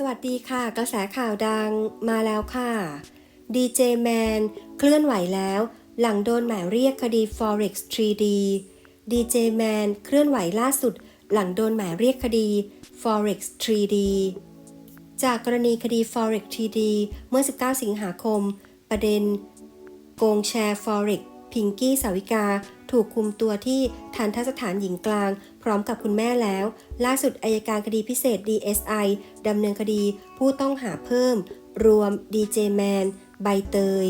สวัสดีค่ะ กระแสข่าวดังมาแล้วค่ะ ดีเจแมนเคลื่อนไหวแล้ว หลังโดนหมายเรียกคดี Forex 3D ดีเจแมนเคลื่อนไหวล่าสุด หลังโดนหมายเรียกคดี Forex 3D จากกรณีคดี Forex 3D เมื่อ 19 สิงหาคม ประเด็น โกงแชร์ Forex พิงกี้สาวิกา ถูกคุมตัวที่ทันทสถานหญิงกลาง พร้อมกับคุณแม่แล้ว ล่าสุดอายการคดีพิเศษ DSI ดำเนินคดีผู้ต้องหาเพิ่ม รวมดีเจแมนใบเตย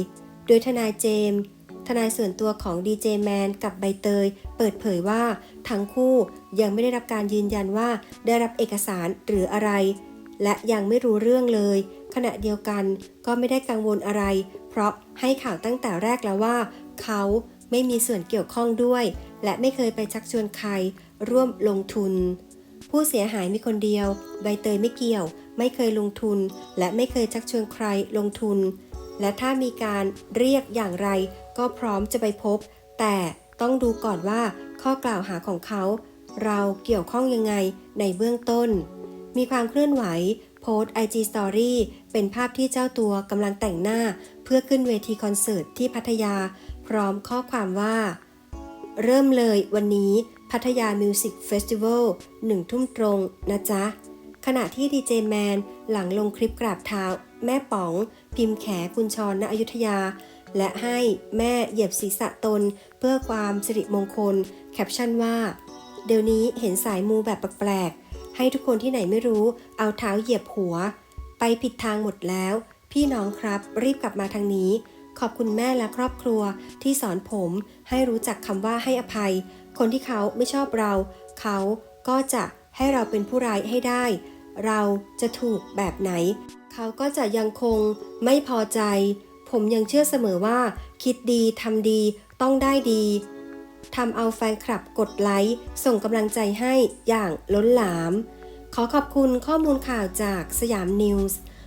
โดยทนายเจมส์ทนายส่วนตัวของดีเจแมนกับใบเตย เปิดเผยว่า ทั้งคู่ยังไม่ได้รับการยืนยันว่าได้รับเอกสารหรืออะไร และยังไม่รู้เรื่องเลย ขณะเดียวกันก็ไม่ได้กังวลอะไร เพราะให้ข่าวตั้งแต่แรกแล้วว่า เขาไม่มีส่วนเกี่ยวข้องด้วย และไม่เคยไปชักชวนใคร ร่วมลงทุน ผู้เสียหายมีคนเดียว ใบเตยไม่เกี่ยว ไม่เคยลงทุน และไม่เคยชักชวนใครลงทุน และถ้ามีการเรียกอย่างไร ก็พร้อมจะไปพบ แต่ต้องดูก่อนว่าข้อกล่าวหาของเขา เราเกี่ยวข้องยังไงในเบื้องต้น มีความเคลื่อนไหวโพสต์ IG Story เป็นภาพที่เจ้าตัวกำลังแต่งหน้า เพื่อขึ้นเวทีคอนเสิร์ตที่พัทยา พร้อมข้อความว่า เริ่มเลยวันนี้พัทยามิวสิกเฟสติวัลหนึ่งทุ่มตรงนะจ๊ะ ขณะที่ดีเจแมนหลังลงคลิปกราบเท้า แม่ป๋อง พิมพ์แขกุญชรณอยุธยา และให้แม่เหยียบศีรษะตน เพื่อความสิริมงคล แคปชั่นว่า เดี๋ยวนี้เห็นสายมูแบบแปลกๆ ให้ทุกคนที่ไหนไม่รู้เอาเท้าเหยียบหัว ไปผิดทางหมดแล้ว พี่น้องครับรีบกลับมาทางนี้ ขอบคุณแม่และครอบครัวที่สอนผมให้รู้จักคำว่าให้อภัย คนที่เขาไม่ชอบเรา เขาก็จะให้เราเป็นผู้ร้ายให้ได้ เราจะถูกแบบไหน เขาก็จะยังคงไม่พอใจ ผมยังเชื่อเสมอว่า คิดดีทำดีต้องได้ดีทำเอาแฟนคลับกดไลค์ส่งกำลังใจให้อย่างล้นหลาม ขอขอบคุณข้อมูลข่าวจากสยามนิวส์